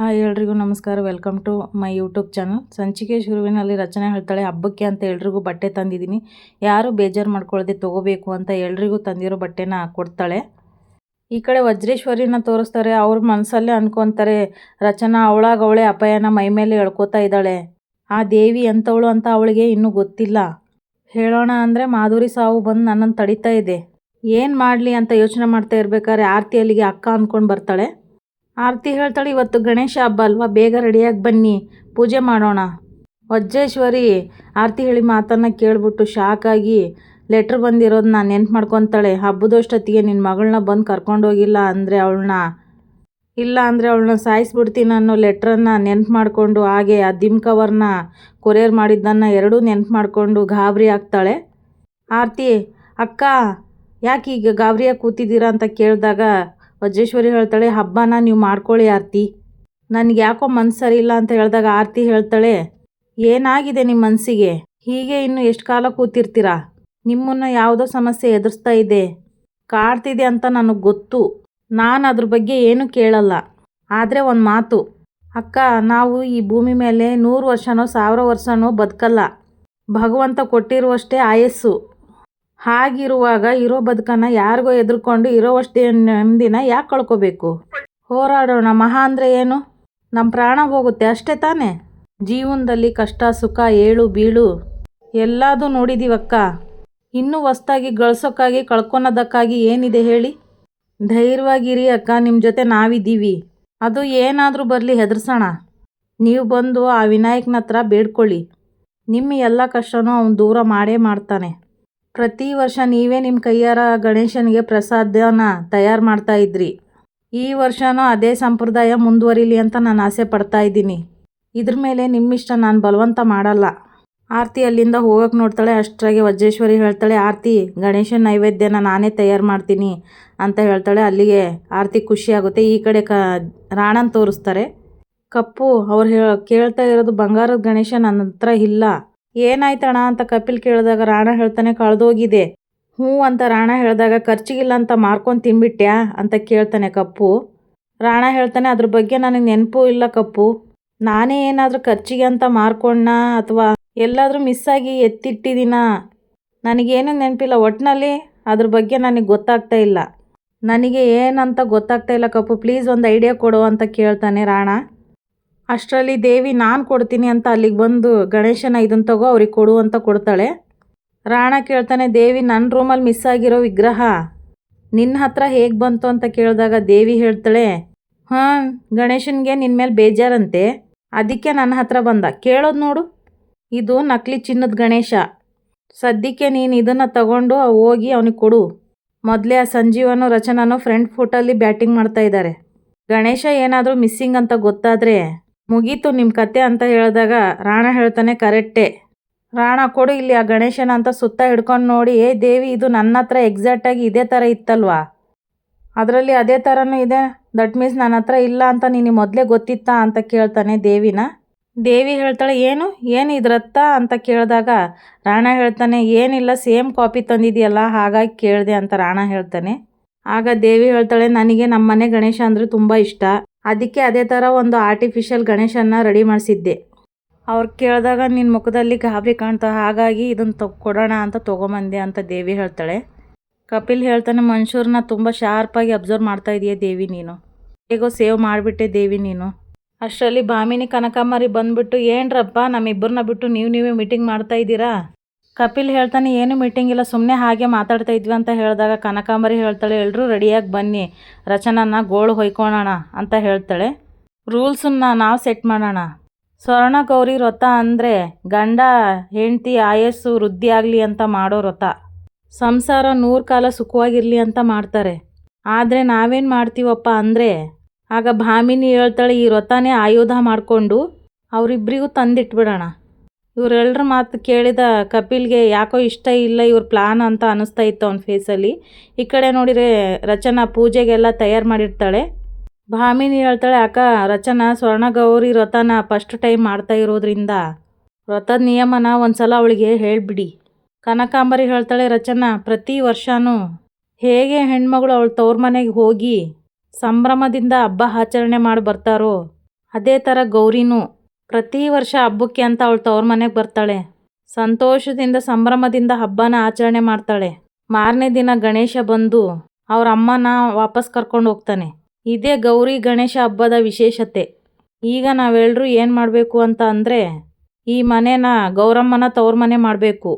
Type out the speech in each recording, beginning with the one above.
Hi ಎಲ್ರಿಗೂ ನಮಸ್ಕಾರ. Welcome to my YouTube channel ಸಂಚಿಕೆ ಶುರುವಿನಲ್ಲಿ ರಚನೆ ಹೇಳ್ತಾಳೆ, ಹಬ್ಬಕ್ಕೆ ಅಂತ ಎಲ್ರಿಗೂ ಬಟ್ಟೆ ತಂದಿದ್ದೀನಿ. ಯಾರು ಬೇಜಾರು ಮಾಡ್ಕೊಳ್ಳದೆ ತೊಗೋಬೇಕು ಅಂತ ಎಲ್ರಿಗೂ ತಂದಿರೋ ಬಟ್ಟೆನ ಕೊಡ್ತಾಳೆ. ಈ ಕಡೆ ವಜ್ರೇಶ್ವರಿನ ತೋರಿಸ್ತಾರೆ, ಅವ್ರ ಮನಸ್ಸಲ್ಲೇ ಅನ್ಕೊತಾರೆ, ರಚನಾ ಅವಳಾಗವಳೆ ಅಪಾಯನ ಮೈ ಮೇಲೆ ಎಳ್ಕೊತಾ ಇದ್ದಾಳೆ. ಆ ದೇವಿ ಎಂಥವಳು ಅಂತ ಅವಳಿಗೆ ಇನ್ನೂ ಗೊತ್ತಿಲ್ಲ. ಹೇಳೋಣ ಅಂದರೆ ಮಾಧುರಿ ಸಾವು ಬಂದು ನನ್ನನ್ನು ತಡಿತಾ ಇದೆ. ಏನು ಮಾಡಲಿ ಅಂತ ಯೋಚನೆ ಮಾಡ್ತಾ ಇರ್ಬೇಕಾದ್ರೆ ಆರತಿ ಅಲ್ಲಿಗೆ ಅಕ್ಕ ಅಂದ್ಕೊಂಡು ಬರ್ತಾಳೆ. ಆರತಿ ಹೇಳ್ತಾಳೆ, ಇವತ್ತು ಗಣೇಶ ಹಬ್ಬ ಅಲ್ವಾ? ಬೇಗ ರೆಡಿಯಾಗಿ ಬನ್ನಿ. ಪೂಜೆ ಮಾಡೋಣ. ವಜ್ರೇಶ್ವರಿ ಆರತಿ ಹೇಳಿ ಮಾತನ್ನು ಕೇಳಿಬಿಟ್ಟು ಶಾಕಾಗಿ ಲೆಟ್ರ್ ಬಂದಿರೋದನ್ನ ನೆನ್ಪು ಮಾಡ್ಕೊತಾಳೆ. ಹಬ್ಬದಷ್ಟೊತ್ತಿಗೆ ನಿನ್ನ ಮಗಳನ್ನ ಬಂದು ಕರ್ಕೊಂಡೋಗಿಲ್ಲ ಅಂದರೆ ಅವಳನ್ನ ಇಲ್ಲ ಅಂದರೆ ಅವಳನ್ನ ಸಾಯಿಸ್ಬಿಡ್ತೀನಿ ಅನ್ನೋ ಲೆಟ್ರನ್ನು ನೆನ್ಪು ಮಾಡಿಕೊಂಡು, ಹಾಗೆ ಆ ದಿಮ್ ಕವರ್ನ ಕೊರಿಯರ್ ಮಾಡಿದ್ದನ್ನು ಎರಡೂ ನೆನ್ಪು ಮಾಡಿಕೊಂಡು ಗಾಬರಿ ಆಗ್ತಾಳೆ. ಆರತಿ, ಅಕ್ಕ, ಯಾಕೆ ಈಗ ಗಾಬರಿಯಾಗಿ ಕೂತಿದ್ದೀರಾ? ಅಂತ ಕೇಳಿದಾಗ ವಜ್ರೇಶ್ವರಿ ಹೇಳ್ತಾಳೆ, ಹಬ್ಬನ ನೀವು ಮಾಡ್ಕೊಳ್ಳಿ ಆರತಿ. ನನಗೆ ಯಾಕೋ ಮನ್ಸು ಸರಿ ಇಲ್ಲ ಅಂತ ಹೇಳಿದಾಗ ಆರತಿ ಹೇಳ್ತಾಳೆ, ಏನಾಗಿದೆ ನಿಮ್ಮ ಮನಸ್ಸಿಗೆ ಹೀಗೆ ಇನ್ನು ಎಷ್ಟು ಕಾಲ ಕೂತಿರ್ತೀರಾ? ನಿಮ್ಮನ್ನು ಯಾವುದೋ ಸಮಸ್ಯೆ ಎದುರಿಸ್ತಾ ಇದೆ. ಕಾಡ್ತಿದೆ ಅಂತ ನನಗೆ ಗೊತ್ತು. ನಾನು ಅದ್ರ ಬಗ್ಗೆ ಏನು ಕೇಳಲ್ಲ. ಆದರೆ ಒಂದು ಮಾತು. ಅಕ್ಕ, ನಾವು ಈ ಭೂಮಿ ಮೇಲೆ ನೂರು ವರ್ಷನೋ, ಸಾವಿರ ವರ್ಷನೋ ಬದುಕಲ್ಲ. ಭಗವಂತ ಕೊಟ್ಟಿರುವಷ್ಟೇ ಆಯಸ್ಸು. ಹಾಗಿರುವಾಗ ಇರೋ ಬದುಕನ್ನ ಯಾರಿಗೋ ಎದುರ್ಕೊಂಡು ಇರೋವಷ್ಟು ನೆಮ್ಮದಿನ ಯಾಕೆ ಕಳ್ಕೋಬೇಕು? ಹೋರಾಡೋಣ ಮಹಾ ಅಂದರೆ ಏನು? ನಮ್ಮ ಪ್ರಾಣ ಹೋಗುತ್ತೆ, ಅಷ್ಟೇ ತಾನೇ? ಜೀವನದಲ್ಲಿ ಕಷ್ಟ, ಸುಖ, ಏಳು, ಬೀಳು, ಎಲ್ಲದೂ ನೋಡಿದ್ದೀವಕ್ಕ ಇನ್ನೂ ಹೊಸ್ತಾಗಿ ಗಳಿಸೋಕ್ಕಾಗಿ ಕಳ್ಕೊಳೋದಕ್ಕಾಗಿ ಏನಿದೆ ಹೇಳಿ? ಧೈರ್ಯವಾಗಿರಿ ಅಕ್ಕ ನಿಮ್ಮ ಜೊತೆ ನಾವಿದ್ದೀವಿ. ಅದು ಏನಾದರೂ ಬರಲಿ, ಹೆದರ್ಸೋಣ. ನೀವು ಬಂದು ಆ ವಿನಾಯಕನ ಹತ್ರ ಬೇಡ್ಕೊಳ್ಳಿ. ನಿಮ್ಮ ಎಲ್ಲ ಕಷ್ಟನೂ ಅವನು ದೂರ ಮಾಡೇ ಮಾಡ್ತಾನೆ. ಪ್ರತಿ ವರ್ಷ ನೀವೇ ನಿಮ್ಮ ಕೈಯಾರ ಗಣೇಶನಿಗೆ ಪ್ರಸಾದನ ತಯಾರು ಮಾಡ್ತಾ ಇದ್ರಿ. ಈ ವರ್ಷನೂ ಅದೇ ಸಂಪ್ರದಾಯ ಮುಂದುವರಿಲಿ ಅಂತ ನಾನು ಆಸೆ ಪಡ್ತಾ ಇದ್ದೀನಿ. ಇದ್ರ ಮೇಲೆ ನಿಮ್ಮಿಷ್ಟ ನಾನು ಬಲವಂತ ಮಾಡಲ್ಲ. ಆರತಿ ಅಲ್ಲಿಂದ ಹೋಗಕ್ಕೆ ನೋಡ್ತಾಳೆ, ಅಷ್ಟರಾಗೆ ವಜ್ರೇಶ್ವರಿ ಹೇಳ್ತಾಳೆ, ಆರತಿ ಗಣೇಶನ ನೈವೇದ್ಯನ ನಾನೇ ತಯಾರು ಮಾಡ್ತೀನಿ ಅಂತ ಹೇಳ್ತಾಳೆ. ಅಲ್ಲಿಗೆ ಆರತಿ ಖುಷಿಯಾಗುತ್ತೆ ಈ ಕಡೆ ಕ, ರಾಣನ್ ತೋರಿಸ್ತಾರೆ. ಕಪ್ಪು, ಅವ್ರು ಹೇಳ ಕೇಳ್ತಾ ಇರೋದು ಬಂಗಾರದ ಗಣೇಶ ನನ್ನ ಹತ್ರ ಇಲ್ಲ. ಏನಾಯ್ತಣ್ಣ ಅಂತ ಕಪಿಲ್ ಕೇಳಿದಾಗ ರಾಣ ಹೇಳ್ತಾನೆ ಕಳೆದೋಗಿದೆ. ಹ್ಞೂ ಅಂತ ರಾಣ ಹೇಳಿದಾಗ ಖರ್ಚಿಗಿಲ್ಲ ಅಂತ ಮಾರ್ಕೊಂಡು ತಿನ್ಬಿಟ್ಯಾ ಅಂತ ಕೇಳ್ತಾನೆ ಕಪ್ಪು. ರಾಣ ಹೇಳ್ತಾನೆ ಅದ್ರ ಬಗ್ಗೆ ನನಗೆ ನೆನಪು ಇಲ್ಲ ಕಪ್ಪು. ನಾನೇ ಏನಾದರೂ ಖರ್ಚಿಗೆ ಅಂತ ಮಾರ್ಕೊಂಡ ಅಥವಾ ಎಲ್ಲಾದರೂ ಮಿಸ್ ಆಗಿ ಎತ್ತಿಟ್ಟಿದ್ದೀನ? ನನಗೇನು ನೆನಪಿಲ್ಲ ಒಟ್ಟಿನಲ್ಲಿ ಅದ್ರ ಬಗ್ಗೆ ನನಗೆ ಗೊತ್ತಾಗ್ತಾ ಇಲ್ಲ. ನನಗೆ ಏನಂತ ಗೊತ್ತಾಗ್ತಾ ಇಲ್ಲ ಕಪ್ಪು ಪ್ಲೀಸ್ ಒಂದು ಐಡಿಯಾ ಕೊಡು ಅಂತ ಕೇಳ್ತಾನೆ ರಾಣ. ಅಷ್ಟರಲ್ಲಿ, ದೇವಿ, ನಾನು ಕೊಡ್ತೀನಿ ಅಂತ ಅಲ್ಲಿಗೆ ಬಂದು ಗಣೇಶನ ಇದನ್ನು ತಗೋ, ಅವ್ರಿಗೆ ಕೊಡು ಅಂತ ಕೊಡ್ತಾಳೆ. ರಾಣ ಕೇಳ್ತಾನೆ, ದೇವಿ ನನ್ನ ರೂಮಲ್ಲಿ ಮಿಸ್ ಆಗಿರೋ ವಿಗ್ರಹ. ನಿನ್ನ ಹತ್ರ ಹೇಗೆ ಬಂತು ಅಂತ ಕೇಳಿದಾಗ ದೇವಿ ಹೇಳ್ತಾಳೆ, ಹಾಂ, ಗಣೇಶನಿಗೆ ನಿನ್ನ ಮೇಲೆ ಬೇಜಾರಂತೆ. ಅದಕ್ಕೆ ನನ್ನ ಹತ್ರ ಬಂದ. ಕೇಳೋದು ನೋಡು. ಇದು ನಕಲಿ ಚಿನ್ನದ ಗಣೇಶ. ಸದ್ಯಕ್ಕೆ ನೀನು ಇದನ್ನು ತಗೊಂಡು ಹೋಗಿ ಅವನಿಗೆ ಕೊಡು. ಮೊದಲೇ ಆ ಸಂಜೀವನು ರಚನಾನು ಫ್ರೆಂಟ್ ಫುಟಲ್ಲಿ ಬ್ಯಾಟಿಂಗ್ ಮಾಡ್ತಾ ಇದ್ದಾರೆ ಗಣೇಶ ಏನಾದರೂ ಮಿಸ್ಸಿಂಗ್ ಅಂತ ಗೊತ್ತಾದರೆ ಮುಗೀತು ನಿಮ್ಮ ಕತೆ ಅಂತ ಹೇಳಿದಾಗ ರಾಣ ಹೇಳ್ತಾನೆ ಕರೆಕ್ಟೇ ರಾಣ ಕೊಡು, ಇಲ್ಲಿ ಆ ಗಣೇಶನ ಅಂತ ಸುತ್ತ ಹಿಡ್ಕೊಂಡು ನೋಡಿ, ಏ ದೇವಿ, ಇದು ನನ್ನ ಹತ್ರ ಎಕ್ಸಾಕ್ಟಾಗಿ ಇದೇ ಥರ ಇತ್ತಲ್ವಾ? ಅದರಲ್ಲಿ ಅದೇ ಥರನೂ ಇದೆ. ದಟ್ ಮೀನ್ಸ್ ನನ್ನ ಹತ್ರ ಇಲ್ಲ ಅಂತ ನೀನು ಮೊದಲೇ ಗೊತ್ತಿತ್ತಾ ಅಂತ ಕೇಳ್ತಾನೆ ದೇವಿನ. ದೇವಿ ಹೇಳ್ತಾಳೆ, ಏನು? ಏನು ಇದ್ರತ್ತ ಅಂತ ಕೇಳಿದಾಗ ರಾಣ ಹೇಳ್ತಾನೆ, ಏನಿಲ್ಲ ಸೇಮ್ ಕಾಪಿ ತಂದಿದೆಯಲ್ಲ, ಹಾಗಾಗಿ ಕೇಳಿದೆ ಅಂತ ರಾಣ ಹೇಳ್ತಾನೆ. ಆಗ ದೇವಿ ಹೇಳ್ತಾಳೆ, ನನಗೆ ನಮ್ಮ ಮನೆ ಗಣೇಶ ಅಂದರೆ ತುಂಬ ಇಷ್ಟ. ಅದಕ್ಕೆ ಅದೇ ಥರ ಒಂದು ಆರ್ಟಿಫಿಷಿಯಲ್ ಗಣೇಶನ್ನ ರೆಡಿ ಮಾಡಿಸಿದ್ದೆ. ಅವ್ರು ಕೇಳಿದಾಗ ನಿನ್ನ ಮುಖದಲ್ಲಿ ಗಾಬರಿ ಕಾಣ್ತಾ, ಹಾಗಾಗಿ ಇದನ್ನು ತೊ, ಕೊಡೋಣ ಅಂತ ತೊಗೊಂಬಂದೆ ಅಂತ ದೇವಿ ಹೇಳ್ತಾಳೆ. ಕಪಿಲ್ ಹೇಳ್ತಾನೆ ಮನುಷ್ಯರನ್ನ ತುಂಬ ಶಾರ್ಪಾಗಿ ಅಬ್ಸರ್ವ್ ಮಾಡ್ತಾ ಇದೆಯಾ ದೇವಿ ನೀನು. ಹೇಗೋ ಸೇವ್ ಮಾಡಿಬಿಟ್ಟೆ ದೇವಿ ನೀನು. ಅಷ್ಟರಲ್ಲಿ ಭಾಮಿನಿ ಕನಕಾಂಬರಿ ಬಂದುಬಿಟ್ಟು, ಏನ್ರಪ್ಪ ನಮ್ಮಿಬ್ಬರನ್ನ ಬಿಟ್ಟು ನೀವು ನೀವೇ ಮೀಟಿಂಗ್ ಮಾಡ್ತಾ ಇದ್ದೀರಾ? ಕಪಿಲ್ ಹೇಳ್ತಾನೆ, ಏನು ಮೀಟಿಂಗ್ ಇಲ್ಲ ಸುಮ್ಮನೆ ಹಾಗೆ ಮಾತಾಡ್ತಾ ಇದ್ವಿ ಅಂತ ಹೇಳಿದಾಗ ಕನಕಾಂಬರಿ ಹೇಳ್ತಾಳೆ ಎಲ್ಲರೂ ರೆಡಿಯಾಗಿ ಬನ್ನಿ, ರಚನನ್ನ ಗೋಳು ಹೊಯ್ಕೊಳೋಣ ಅಂತ ಹೇಳ್ತಾಳೆ. ರೂಲ್ಸನ್ನ ನಾವು ಸೆಟ್ ಮಾಡೋಣ. ಸ್ವರ್ಣ, ಗೌರಿ ವ್ರತ ಅಂದರೆ ಗಂಡ, ಹೆಂಡತಿ, ಆಯಸ್ಸು, ವೃದ್ಧಿ ಆಗಲಿ ಅಂತ ಮಾಡೋ ವ್ರತ ಸಂಸಾರ ನೂರು ಕಾಲ ಸುಖವಾಗಿರಲಿ ಅಂತ ಮಾಡ್ತಾರೆ. ಆದರೆ ನಾವೇನು ಮಾಡ್ತೀವಪ್ಪ ಅಂದರೆ, ಆಗ ಭಾಮಿನಿ ಹೇಳ್ತಾಳೆ, ಈ ವ್ರತನೇ ಆಯುಧ ಮಾಡಿಕೊಂಡು ಅವರಿಬ್ಬರಿಗೂ ತಂದಿಟ್ಬಿಡೋಣ. ಇವರೆಲ್ಲರ ಮಾತು ಕೇಳಿದ ಕಪಿಲ್ಗೆ ಯಾಕೋ ಇಷ್ಟ ಇಲ್ಲ ಇವ್ರ ಪ್ಲಾನ್ ಅಂತ ಅನಿಸ್ತಾ ಇತ್ತು ಅವನ ಫೇಸಲ್ಲಿ ಈ ಕಡೆ ನೋಡಿದರೆ ರಚನಾ ಪೂಜೆಗೆಲ್ಲ ತಯಾರು ಮಾಡಿರ್ತಾಳೆ. ಭಾಮಿನಿ ಹೇಳ್ತಾಳೆ, ಅಕ್ಕ, ರಚನಾ ಸ್ವರ್ಣಗೌರಿ ವ್ರತನ ಫಸ್ಟ್ ಟೈಮ್ ಮಾಡ್ತಾ ಇರೋದ್ರಿಂದ ವ್ರತದ ನಿಯಮನ ಒಂದ್ಸಲ ಅವಳಿಗೆ ಹೇಳಿಬಿಡಿ. ಕನಕಾಂಬರಿ ಹೇಳ್ತಾಳೆ, ರಚನಾ, ಪ್ರತಿ ವರ್ಷವೂ ಹೇಗೆ ಹೆಣ್ಮಗಳು ಅವಳು ತವ್ರ ಮನೆಗೆ ಹೋಗಿ ಸಂಭ್ರಮದಿಂದ ಹಬ್ಬ ಆಚರಣೆ ಮಾಡಿ ಬರ್ತಾರೋ, ಅದೇ ಥರ ಗೌರಿನೂ ಪ್ರತಿ ವರ್ಷ ಹಬ್ಬಕ್ಕೆ ಅಂತ ಅವಳು ತವ್ರ ಮನೆಗೆ ಬರ್ತಾಳೆ. ಸಂತೋಷದಿಂದ, ಸಂಭ್ರಮದಿಂದ ಹಬ್ಬನ ಆಚರಣೆ ಮಾಡ್ತಾಳೆ. ಮಾರನೇ ದಿನ ಗಣೇಶ ಬಂದು ಅವ್ರ ಅಮ್ಮನ ವಾಪಸ್ ಕರ್ಕೊಂಡು ಹೋಗ್ತಾನೆ. ಇದೇ ಗೌರಿ ಗಣೇಶ ಹಬ್ಬದ ವಿಶೇಷತೆ. ಈಗ ನಾವೆಲ್ಲರೂ ಏನು ಮಾಡಬೇಕು ಅಂತ ಅಂದರೆ ಈ ಮನೆನ ಗೌರಮ್ಮನ ತವ್ರ ಮನೆ ಮಾಡಬೇಕು.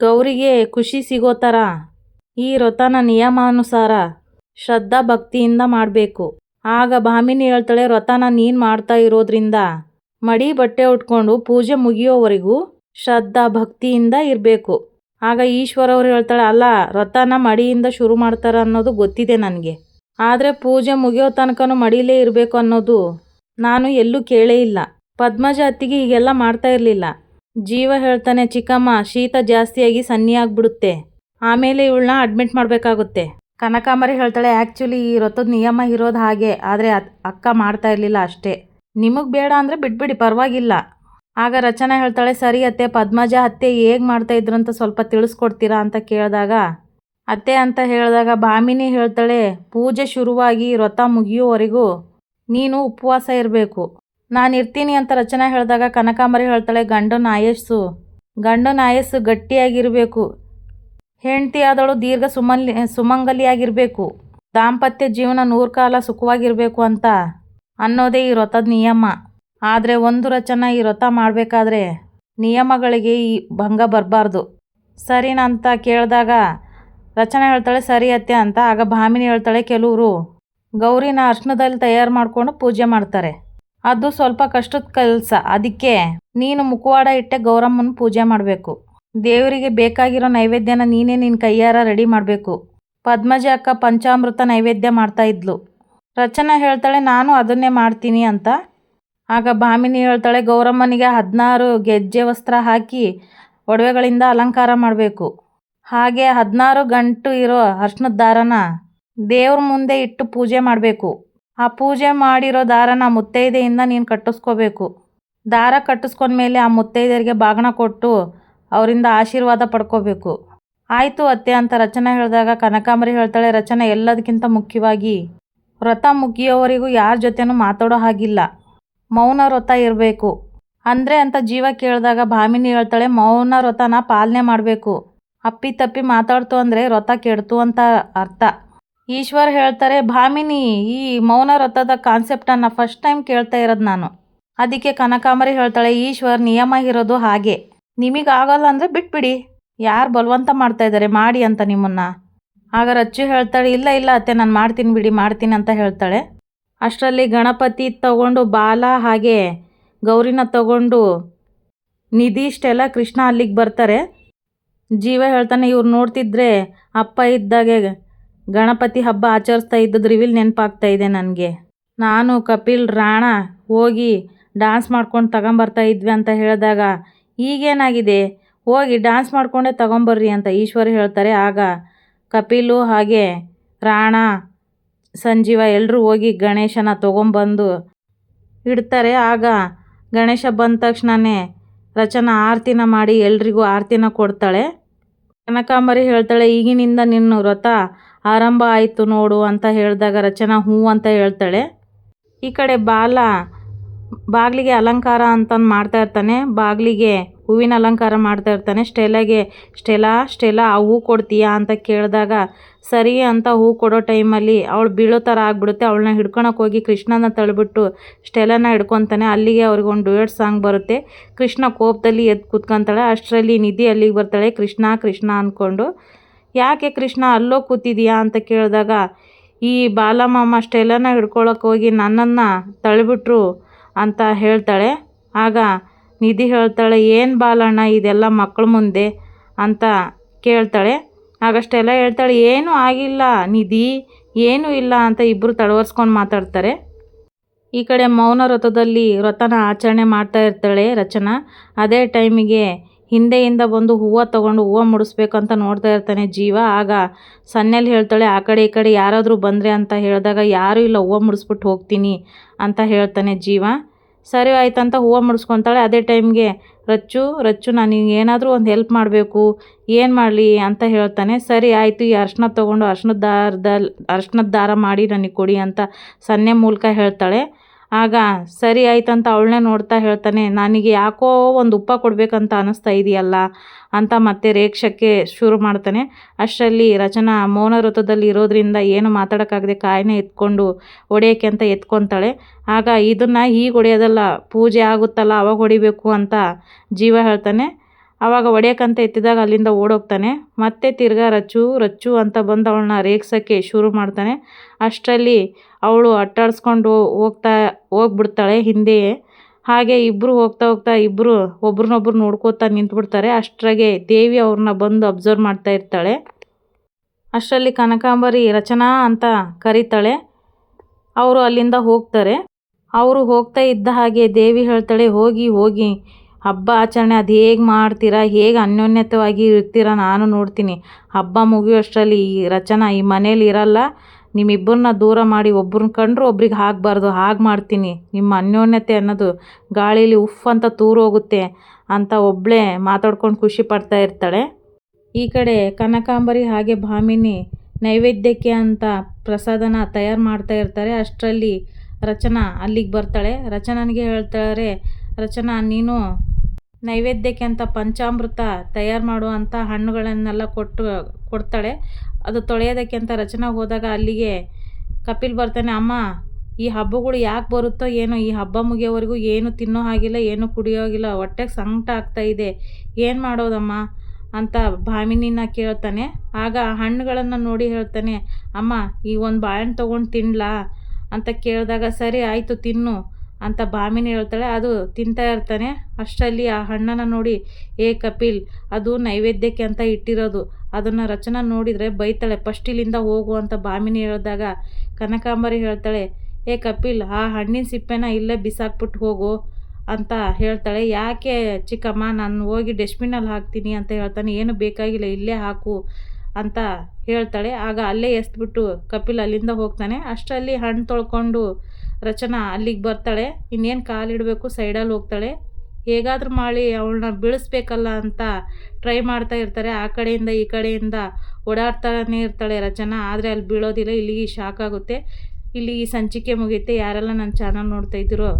ಗೌರಿಗೆ ಖುಷಿ ಸಿಗೋ ಥರ ಈ ವ್ರತನ ನಿಯಮಾನುಸಾರ ಶ್ರದ್ಧಾ ಭಕ್ತಿಯಿಂದ ಮಾಡಬೇಕು. ಆಗ ಭಾಮಿನಿ ಹೇಳ್ತಾಳೆ ವ್ರತನ ನೀನು ಮಾಡ್ತಾ ಇರೋದ್ರಿಂದ ಮಡಿ ಬಟ್ಟೆ ಉಟ್ಕೊಂಡು ಪೂಜೆ ಮುಗಿಯೋವರೆಗೂ ಶ್ರದ್ಧಾ ಭಕ್ತಿಯಿಂದ ಇರಬೇಕು. ಆಗ ಈಶ್ವರ ಅವ್ರು ಹೇಳ್ತಾಳೆ, ಅಲ್ಲ ವ್ರತನ ಮಡಿಯಿಂದ ಶುರು ಮಾಡ್ತಾರೆ ಅನ್ನೋದು ಗೊತ್ತಿದೆ ನನಗೆ. ಆದರೆ ಪೂಜೆ ಮುಗಿಯೋ ತನಕನೂ ಮಡಿಲೇ ಇರಬೇಕು ಅನ್ನೋದು ನಾನು ಎಲ್ಲೂ ಕೇಳೇ ಇಲ್ಲ. ಪದ್ಮಜ ಹೀಗೆಲ್ಲ ಮಾಡ್ತಾ ಇರಲಿಲ್ಲ. ಜೀವ ಹೇಳ್ತಾನೆ, ಚಿಕ್ಕಮ್ಮ, ಶೀತ ಜಾಸ್ತಿಯಾಗಿ ಸನ್ನಿ ಆಗಿಬಿಡುತ್ತೆ. ಆಮೇಲೆ ಇವಳನ್ನ ಅಡ್ಮಿಟ್ ಮಾಡಬೇಕಾಗುತ್ತೆ. ಕನಕಾಂಬರಿ ಹೇಳ್ತಾಳೆ ಆ್ಯಕ್ಚುಲಿ ಈ ವ್ರತದ ನಿಯಮ ಇರೋದು ಹಾಗೆ, ಆದರೆ ಅಕ್ಕ ಮಾಡ್ತಾ ಇರಲಿಲ್ಲ ಅಷ್ಟೇ. ನಿಮಗೆ ಬೇಡ ಅಂದರೆ ಬಿಟ್ಬಿಡಿ, ಪರವಾಗಿಲ್ಲ. ಆಗ ರಚನಾ ಹೇಳ್ತಾಳೆ, ಸರಿ ಅತ್ತೆ, ಪದ್ಮಜ ಅತ್ತೆ ಹೇಗೆ ಮಾಡ್ತಾ ಇದ್ರು ಅಂತ ಸ್ವಲ್ಪ ತಿಳಿಸ್ಕೊಡ್ತೀರಾ ಅಂತ ಕೇಳಿದಾಗ, ಅತ್ತೆ ಅಂತ ಹೇಳಿದಾಗ ಭಾಮಿನಿ ಹೇಳ್ತಾಳೆ, ಪೂಜೆ ಶುರುವಾಗಿ ವ್ರತ ಮುಗಿಯುವವರೆಗೂ ನೀನು ಉಪವಾಸ ಇರಬೇಕು. ನಾನು ಇರ್ತೀನಿ ಅಂತ ರಚನಾ ಹೇಳಿದಾಗ ಕನಕಾಂಬರಿ ಹೇಳ್ತಾಳೆ ಗಂಡನ ಆಯಸ್ಸು ಗಂಡನ ಆಯಸ್ಸು ಗಟ್ಟಿಯಾಗಿರಬೇಕು. ಹೆಂಡತಿ ಆದವಳು ದೀರ್ಘ ಸುಮಲ್ ಸುಮಂಗಲಿಯಾಗಿರಬೇಕು. ದಾಂಪತ್ಯ ಜೀವನ ನೂರು ಕಾಲ ಸುಖವಾಗಿರಬೇಕು ಅಂತ. ಅನ್ನೋದೇ ಈ ವ್ರತದ ನಿಯಮ. ಆದರೆ ಒಂದು ರಚನ ಈ ವ್ರತ ಮಾಡಬೇಕಾದ್ರೆ ನಿಯಮಗಳಿಗೆ ಈ ಭಂಗ ಬರಬಾರ್ದು. ಸರಿನಾ ಅಂತ ಕೇಳಿದಾಗ ರಚನೆ ಹೇಳ್ತಾಳೆ, ಸರಿ ಅತ್ತೆ ಅಂತ. ಆಗ ಭಾಮಿನಿ ಹೇಳ್ತಾಳೆ ಕೆಲವರು ಗೌರಿನ ಅರ್ಶನದಲ್ಲಿ ತಯಾರು ಮಾಡಿಕೊಂಡು ಪೂಜೆ ಮಾಡ್ತಾರೆ. ಅದು ಸ್ವಲ್ಪ ಕಷ್ಟದ ಕೆಲಸ. ಅದಕ್ಕೆ ನೀನು ಮುಖವಾಡ ಇಟ್ಟೆ ಗೌರಮ್ಮನ ಪೂಜೆ ಮಾಡಬೇಕು. ದೇವರಿಗೆ ಬೇಕಾಗಿರೋ ನೈವೇದ್ಯನ ನೀನೇ ನಿನ್ನ ಕೈಯಾರ ರೆಡಿ ಮಾಡಬೇಕು. ಪದ್ಮಜ ಅಕ್ಕ ಪಂಚಾಮೃತ ನೈವೇದ್ಯ ಮಾಡ್ತಾ ಇದ್ಲು. ರಚನಾ ಹೇಳ್ತಾಳೆ, ನಾನು ಅದನ್ನೇ ಮಾಡ್ತೀನಿ ಅಂತ. ಆಗ ಭಾಮಿನಿ ಹೇಳ್ತಾಳೆ, ಗೌರಮ್ಮನಿಗೆ ಹದಿನಾರು ಗೆಜ್ಜೆ ವಸ್ತ್ರ ಹಾಕಿ ಒಡವೆಗಳಿಂದ ಅಲಂಕಾರ ಮಾಡಬೇಕು. ಹಾಗೆ ಹದಿನಾರು ಗಂಟು ಇರೋ ಅರ್ಶಿನದ ದಾರನ ದೇವ್ರ ಮುಂದೆ ಇಟ್ಟು ಪೂಜೆ ಮಾಡಬೇಕು. ಆ ಪೂಜೆ ಮಾಡಿರೋ ದಾರನ ಮುತ್ತೈದೆಯಿಂದ ನೀನು ಕಟ್ಟಿಸ್ಕೋಬೇಕು. ದಾರ ಕಟ್ಟಿಸ್ಕೊಂಡ್ಮೇಲೆ ಆ ಮುತ್ತೈದೆಯರಿಗೆ ಬಾಗಣ ಕೊಟ್ಟು ಅವರಿಂದ ಆಶೀರ್ವಾದ ಪಡ್ಕೋಬೇಕು. ಆಯಿತು ಅತ್ತೆ ಅಂತ ರಚನೆ ಹೇಳಿದಾಗ ಕನಕಾಂಬರಿ ಹೇಳ್ತಾಳೆ, ರಚನೆ ಎಲ್ಲದಕ್ಕಿಂತ ಮುಖ್ಯವಾಗಿ ವ್ರತ ಮುಗಿಯೋವರೆಗೂ ಯಾರ ಜೊತೆನೂ ಮಾತಾಡೋ ಹಾಗಿಲ್ಲ. ಮೌನ ವ್ರತ ಇರಬೇಕು. ಅಂದರೆ ಅಂತ ಜೀವ ಕೇಳಿದಾಗ ಭಾಮಿನಿ ಹೇಳ್ತಾಳೆ, ಮೌನ ವ್ರತನ ಪಾಲನೆ ಮಾಡಬೇಕು. ಅಪ್ಪಿ ತಪ್ಪಿ ಮಾತಾಡ್ತು ಅಂದರೆ ವ್ರತ ಕೆಡ್ತು ಅಂತ ಅರ್ಥ. ಈಶ್ವರ್ ಹೇಳ್ತಾರೆ, ಭಾಮಿನಿ, ಈ ಮೌನ ವ್ರತದ ಕಾನ್ಸೆಪ್ಟನ್ನು ಫಸ್ಟ್ ಟೈಮ್ ಕೇಳ್ತಾ ಇರೋದು ನಾನು. ಅದಕ್ಕೆ ಕನಕಾಂಬರಿ ಹೇಳ್ತಾಳೆ, ಈಶ್ವರ್, ನಿಯಮ ಇರೋದು ಹಾಗೆ. ನಿಮಗಾಗಲ್ಲ ಅಂದರೆ ಬಿಟ್ಬಿಡಿ. ಯಾರು ಬಲವಂತ ಮಾಡ್ತಾ ಇದ್ದಾರೆ ಮಾಡಿ ಅಂತ ನಿಮ್ಮನ್ನು. ಆಗ ರಚ್ಚು ಹೇಳ್ತಾಳೆ, ಇಲ್ಲ ಇಲ್ಲ ಅತ್ತೆ, ನಾನು ಮಾಡ್ತೀನಿ ಬಿಡಿ, ಮಾಡ್ತೀನಿ ಅಂತ ಹೇಳ್ತಾಳೆ. ಅಷ್ಟರಲ್ಲಿ ಗಣಪತಿ ತಗೊಂಡು ಬಾಲ ಹಾಗೆ ಗೌರಿನ ತಗೊಂಡು ನಿಧಿ ಇಷ್ಟೆಲ್ಲ ಕೃಷ್ಣ ಅಲ್ಲಿಗೆ ಬರ್ತಾರೆ. ಜೀವ ಹೇಳ್ತಾನೆ, ಇವ್ರು ನೋಡ್ತಿದ್ರೆ ಅಪ್ಪ ಇದ್ದಾಗೆ ಗಣಪತಿ ಹಬ್ಬ ಆಚರಿಸ್ತಾ ಇದ್ದದ್ದು ರಿವಿಲ್ ನೆನಪಾಗ್ತಾ ಇದೆ ನನಗೆ. ನಾನು, ಕಪಿಲ್, ರಾಣ ಹೋಗಿ ಡ್ಯಾನ್ಸ್ ಮಾಡ್ಕೊಂಡು ತಗೊಂಬರ್ತಾ ಇದ್ವಿ ಅಂತ ಹೇಳಿದಾಗ ಈಗೇನಾಗಿದೆ? ಹೋಗಿ ಡ್ಯಾನ್ಸ್ ಮಾಡಿಕೊಂಡೇ ತಗೊಂಬರ್ರಿ ಅಂತ ಈಶ್ವರ್ ಹೇಳ್ತಾರೆ. ಆಗ ಕಪಿಲು ಹಾಗೆ ರಾಣ, ಸಂಜೀವ ಎಲ್ಲರೂ ಹೋಗಿ ಗಣೇಶನ ತೊಗೊಂಬಂದು ಇಡ್ತಾರೆ. ಆಗ ಗಣೇಶ ಬಂದ ತಕ್ಷಣವೇ ರಚನಾ ಆರತಿನ ಮಾಡಿ ಎಲ್ರಿಗೂ ಆರತಿನ ಕೊಡ್ತಾಳೆ. ಕನಕಾಂಬರಿ ಹೇಳ್ತಾಳೆ, ಈಗಿನಿಂದ ನಿನ್ನ ವ್ರತ ಆರಂಭ ಆಯಿತು ನೋಡು ಅಂತ ಹೇಳಿದಾಗ ರಚನಾ ಹ್ಞೂ ಅಂತ ಹೇಳ್ತಾಳೆ. ಈ ಕಡೆ ಬಾಲ ಬಾಗಿಲಿಗೆ ಅಲಂಕಾರ ಅಂತಂದು ಮಾಡ್ತಾ ಇರ್ತಾನೆ. ಬಾಗಿಲಿಗೆ ಹೂವಿನ ಅಲಂಕಾರ ಮಾಡ್ತಾ ಇರ್ತಾನೆ. ಸ್ಟೆಲಾಗೆ, ಸ್ಟೆಲಾ ಸ್ಟೆಲಾ, ಆ ಹೂ ಕೊಡ್ತೀಯಾ? ಅಂತ ಕೇಳಿದಾಗ, ಸರಿ ಅಂತ ಹೂ ಕೊಡೋ ಟೈಮಲ್ಲಿ ಅವಳು ಬೀಳೋ ಥರ ಆಗಿಬಿಡುತ್ತೆ. ಅವಳನ್ನ ಹಿಡ್ಕೊಳಕ್ಕೆ ಹೋಗಿ ಕೃಷ್ಣನ ತಳ್ಳಿಬಿಟ್ಟು ಸ್ಟೆಲನ ಹಿಡ್ಕೊತಾನೆ. ಅಲ್ಲಿಗೆ ಅವ್ರಿಗೊಂದು ಡುಯೆಟ್ ಸಾಂಗ್ ಬರುತ್ತೆ. ಕೃಷ್ಣ ಕೋಪದಲ್ಲಿ ಎದ್ದು ಕೂತ್ಕೊಂತಾಳೆ. ಅಷ್ಟರಲ್ಲಿ ನಿಧಿ ಅಲ್ಲಿಗೆ ಬರ್ತಾಳೆ. ಕೃಷ್ಣ ಕೃಷ್ಣ ಅಂದ್ಕೊಂಡು, ಯಾಕೆ ಕೃಷ್ಣ ಅಲ್ಲೋ ಕೂತಿದೀಯಾ? ಅಂತ ಕೇಳಿದಾಗ, ಈ ಬಾಲಮಾಮ ಸ್ಟೆಲನ ಹಿಡ್ಕೊಳಕ್ಕೆ ಹೋಗಿ ನನ್ನನ್ನು ತಳ್ಳಿಬಿಟ್ರು ಅಂತ ಹೇಳ್ತಾಳೆ. ಆಗ ನಿಧಿ ಹೇಳ್ತಾಳೆ, ಏನು ಬಾಲಣ್ಣ, ಇದೆಲ್ಲ ಮಕ್ಕಳ ಮುಂದೆ? ಅಂತ ಕೇಳ್ತಾಳೆ. ಆಗಷ್ಟೆಲ್ಲ ಹೇಳ್ತಾಳೆ, ಏನೂ ಆಗಿಲ್ಲ ನಿಧಿ, ಏನೂ ಇಲ್ಲ ಅಂತ ಇಬ್ಬರು ತಡವರ್ಸ್ಕೊಂಡು ಮಾತಾಡ್ತಾರೆ. ಈ ಕಡೆ ಮೌನ ವ್ರತದಲ್ಲಿ ವ್ರತನ ಆಚರಣೆ ಮಾಡ್ತಾ ಇರ್ತಾಳೆ ರಚನಾ. ಅದೇ ಟೈಮಿಗೆ ಹಿಂದೆಯಿಂದ ಬಂದು ಹೂವು ತೊಗೊಂಡು ಹೂವು ಮುಡಿಸ್ಬೇಕಂತ ನೋಡ್ತಾ ಇರ್ತಾನೆ ಜೀವ. ಆಗ ಸನ್ನೆಲ್ಲಿ ಹೇಳ್ತಾಳೆ, ಆ ಕಡೆ ಈ ಕಡೆ ಯಾರಾದರೂ ಬಂದರೆ ಅಂತ ಹೇಳಿದಾಗ, ಯಾರೂ ಇಲ್ಲ, ಹೂವು ಮುಡಿಸ್ಬಿಟ್ಟು ಹೋಗ್ತೀನಿ ಅಂತ ಹೇಳ್ತಾನೆ ಜೀವ. ಸರಿ ಆಯ್ತು ಅಂತ ಹೂವು ಮುಡಿಸ್ಕೊತಾಳೆ. ಅದೇ ಟೈಮ್ಗೆ, ರಚ್ಚು ರಚ್ಚು ನಾನು ಏನಾದರೂ ಒಂದು ಹೆಲ್ಪ್ ಮಾಡಬೇಕು, ಏನು ಮಾಡಲಿ ಅಂತ ಹೇಳ್ತಾನೆ. ಸರಿ ಆಯಿತು, ಈ ಅರ್ಶಿನ ತೊಗೊಂಡು ಅರ್ಶಿನದ ದಾರದಲ್ಲಿ ಅರ್ಶಿನದ ದಾರ ಮಾಡಿ ನನಗೆ ಕೊಡಿ ಅಂತ ಸನ್ನೆ ಮೂಲಕ ಹೇಳ್ತಾಳೆ. ಆಗ ಸರಿ ಆಯ್ತಂತ ಅವಳನ್ನೇ ನೋಡ್ತಾ ಹೇಳ್ತಾನೆ, ನನಗೆ ಯಾಕೋ ಒಂದು ಉಪ್ಪ ಕೊಡಬೇಕಂತ ಅನ್ನಿಸ್ತಾ ಇದೆಯಲ್ಲ? ಅಂತ ಮತ್ತೆ ರೇಕ್ಷಕ್ಕೆ ಶುರು ಮಾಡ್ತಾನೆ. ಅಷ್ಟರಲ್ಲಿ ರಚನಾ ಮೌನ ವೃತ್ತದಲ್ಲಿ ಇರೋದ್ರಿಂದ ಏನು ಮಾತಾಡೋಕ್ಕಾಗದೆ ಕಾಯನ್ನೇ ಎತ್ಕೊಂಡು ಹೊಡೆಯೋಕ್ಕೆ ಅಂತ ಎತ್ಕೊತಾಳೆ. ಆಗ ಇದನ್ನು ಈಗ ಹೊಡೆಯೋದಲ್ಲ ಪೂಜೆ ಆಗುತ್ತಲ್ಲ, ಅವಾಗ ಹೊಡಿಬೇಕು ಅಂತ ಜೀವ ಹೇಳ್ತಾನೆ. ಆವಾಗ ಹೊಡೆಯೋಕ್ಕಂತ ಎತ್ತಿದಾಗ ಅಲ್ಲಿಂದ ಓಡೋಗ್ತಾನೆ. ಮತ್ತೆ ತಿರ್ಗಾ ರಚ್ಚು ರಚ್ಚು ಅಂತ ಬಂದು ಅವಳನ್ನ ರೇಗ್ಸೋಕ್ಕೆ ಶುರು ಮಾಡ್ತಾನೆ. ಅಷ್ಟರಲ್ಲಿ ಅವಳು ಅಟ್ಟಾಡಿಸ್ಕೊಂಡು ಹೋಗ್ತಾ, ಹೋಗ್ಬಿಡ್ತಾಳೆ ಹಿಂದೆಯೇ ಹಾಗೆ ಇಬ್ಬರು ಹೋಗ್ತಾ ಹೋಗ್ತಾ ಇಬ್ಬರು ಒಬ್ರನ್ನೊಬ್ರು ನೋಡ್ಕೋತಾ ನಿಂತ್ಬಿಡ್ತಾರೆ. ಅಷ್ಟರಾಗೆ ದೇವಿ ಅವ್ರನ್ನ ಬಂದು ಅಬ್ಸರ್ವ್ ಮಾಡ್ತಾ ಇರ್ತಾಳೆ. ಅಷ್ಟರಲ್ಲಿ ಕನಕಾಂಬರಿ ರಚನಾ ಅಂತ ಕರೀತಾಳೆ. ಅವರು ಅಲ್ಲಿಂದ ಹೋಗ್ತಾರೆ. ಅವರು ಹೋಗ್ತಾ ಇದ್ದ ಹಾಗೆ ದೇವಿ ಹೇಳ್ತಾಳೆ, ಹೋಗಿ ಹೋಗಿ. ಹಬ್ಬ ಆಚರಣೆ ಅದು ಹೇಗೆ ಮಾಡ್ತೀರಾ, ಹೇಗೆ ಅನ್ಯೋನ್ಯತವಾಗಿ ಇರ್ತೀರಾ ನಾನು ನೋಡ್ತೀನಿ. ಹಬ್ಬ ಮುಗಿಯೋಷ್ಟರಲ್ಲಿ ಈ ರಚನಾ ಈ ಮನೇಲಿ ಇರಲ್ಲ, ನಿಮ್ಮಿಬ್ಬರನ್ನ ದೂರ ಮಾಡಿ ಒಬ್ರನ್ನ ಕಂಡ್ರೂ ಒಬ್ರಿಗೆ ಆಗಬಾರ್ದು, ಹಾಗೆ ಮಾಡ್ತೀನಿ. ನಿಮ್ಮ ಅನ್ಯೋನ್ಯತೆ ಅನ್ನೋದು ಗಾಳೀಲಿ ಉಫ್ ಅಂತ ತೂರೋಗುತ್ತೆ ಅಂತ ಒಬ್ಬಳೇ ಮಾತಾಡ್ಕೊಂಡು ಖುಷಿ ಪಡ್ತಾ ಇರ್ತಾಳೆ. ಈ ಕಡೆ ಕನಕಾಂಬರಿ ಹಾಗೆ ಭಾಮಿನಿ ನೈವೇದ್ಯಕ್ಕೆ ಅಂತ ಪ್ರಸಾದನ ತಯಾರು ಮಾಡ್ತಾ ಇರ್ತಾರೆ. ಅಷ್ಟರಲ್ಲಿ ರಚನಾ ಅಲ್ಲಿಗೆ ಬರ್ತಾಳೆ. ರಚನನಿಗೆ ಹೇಳ್ತಾರೆ, ರಚನಾ, ನೀನು ನೈವೇದ್ಯಕ್ಕೆ ಅಂತ ಪಂಚಾಮೃತ ತಯಾರು ಮಾಡುವಂಥ ಹಣ್ಣುಗಳನ್ನೆಲ್ಲ ಕೊಟ್ಟು, ಕೊಡ್ತಾಳೆ. ಅದು ತೊಳೆಯೋದಕ್ಕೆ ಅಂತ ರಚನಾ ಹೋದಾಗ ಅಲ್ಲಿಗೆ ಕಪಿಲ್ ಬರ್ತಾನೆ, ಅಮ್ಮ, ಈ ಹಬ್ಬಗಳು ಯಾಕೆ ಬರುತ್ತೋ ಏನೋ, ಈ ಹಬ್ಬ ಮುಗಿಯೋವರೆಗೂ ಏನು ತಿನ್ನೋ ಹಾಗಿಲ್ಲ, ಏನು ಕುಡಿಯೋಗಿಲ್ಲ ಹೊಟ್ಟೆಗೆ ಸಂಕಟ ಆಗ್ತಾ ಇದೆ, ಏನು ಮಾಡೋದಮ್ಮ? ಅಂತ ಭಾಮಿನಿನ ಕೇಳ್ತಾನೆ. ಆಗ ಹಣ್ಣುಗಳನ್ನು ನೋಡಿ ಹೇಳ್ತಾನೆ, ಅಮ್ಮ, ಈ ಒಂದು ಬಾಳೆಹಣ್ಣು ತೊಗೊಂಡು ತಿನ್ಲಾ? ಅಂತ ಕೇಳಿದಾಗ, ಸರಿ, ಆಯಿತು, ತಿನ್ನು. ಅಂತ ಭಾಮಿನಿ ಹೇಳ್ತಾಳೆ. ಅದು ತಿಂತಾ ಇರ್ತಾನೆ. ಅಷ್ಟರಲ್ಲಿ ಆ ಹಣ್ಣನ್ನು ನೋಡಿ, ಏ ಕಪಿಲ್, ಅದು ನೈವೇದ್ಯಕ್ಕೆ ಅಂತ ಇಟ್ಟಿರೋದು. ಅದನ್ನು ರಚನಾ ನೋಡಿದರೆ ಬೈತಾಳೆ. ಫಸ್ಟ್ ಇಲ್ಲಿಂದ ಹೋಗು ಅಂತ ಭಾಮಿನಿ ಹೇಳಿದಾಗ ಕನಕಾಂಬರಿ ಹೇಳ್ತಾಳೆ, ಏ ಕಪಿಲ್, ಆ ಹಣ್ಣಿನ ಸಿಪ್ಪೆನ ಇಲ್ಲೇ ಬಿಸಾಕ್ಬಿಟ್ಟು ಹೋಗು ಅಂತ ಹೇಳ್ತಾಳೆ. ಯಾಕೆ ಚಿಕ್ಕಮ್ಮ, ನಾನು ಹೋಗಿ ಡಸ್ಟ್ಬಿನಲ್ಲಿ ಹಾಕ್ತೀನಿ ಅಂತ ಹೇಳ್ತಾನೆ. ಏನು ಬೇಕಾಗಿಲ್ಲ, ಇಲ್ಲೇ ಹಾಕು ಅಂತ ಹೇಳ್ತಾಳೆ. ಆಗ ಅಲ್ಲೇ ಎಸ್ಬಿಟ್ಟು ಕಪಿಲ್ ಅಲ್ಲಿಂದ ಹೋಗ್ತಾನೆ. ಅಷ್ಟರಲ್ಲಿ ಹಣ್ಣು ತೊಳ್ಕೊಂಡು ರಚನಾ ಅಲ್ಲಿಗೆ ಬರ್ತಾಳೆ, ಇನ್ನೇನು ಕಾಲಿಡಬೇಕು ಸೈಡಲ್ಲಿ ಹೋಗ್ತಾಳೆ. ಹೇಗಾದರೂ ಮಾಡಿ ಅವಳನ್ನ ಬೀಳಿಸ್ಬೇಕಲ್ಲ ಅಂತ ಟ್ರೈ ಮಾಡ್ತಾ ಇರ್ತಾರೆ. ಆ ಕಡೆಯಿಂದ ಈ ಕಡೆಯಿಂದ ಓಡಾಡ್ತಾನೆ ಇರ್ತಾಳೆ ರಚನಾ, ಆದರೆ ಅಲ್ಲಿ ಬೀಳೋದಿಲ್ಲ. ಇಲ್ಲಿಗೆ ಶಾಕ್ ಆಗುತ್ತೆ. ಇಲ್ಲಿ ಈ ಸಂಚಿಕೆ ಮುಗಿಯುತ್ತೆ ಯಾರೆಲ್ಲ ನನ್ನ ಚಾನಲ್ ನೋಡ್ತಾ ಇದ್ದೀರೋ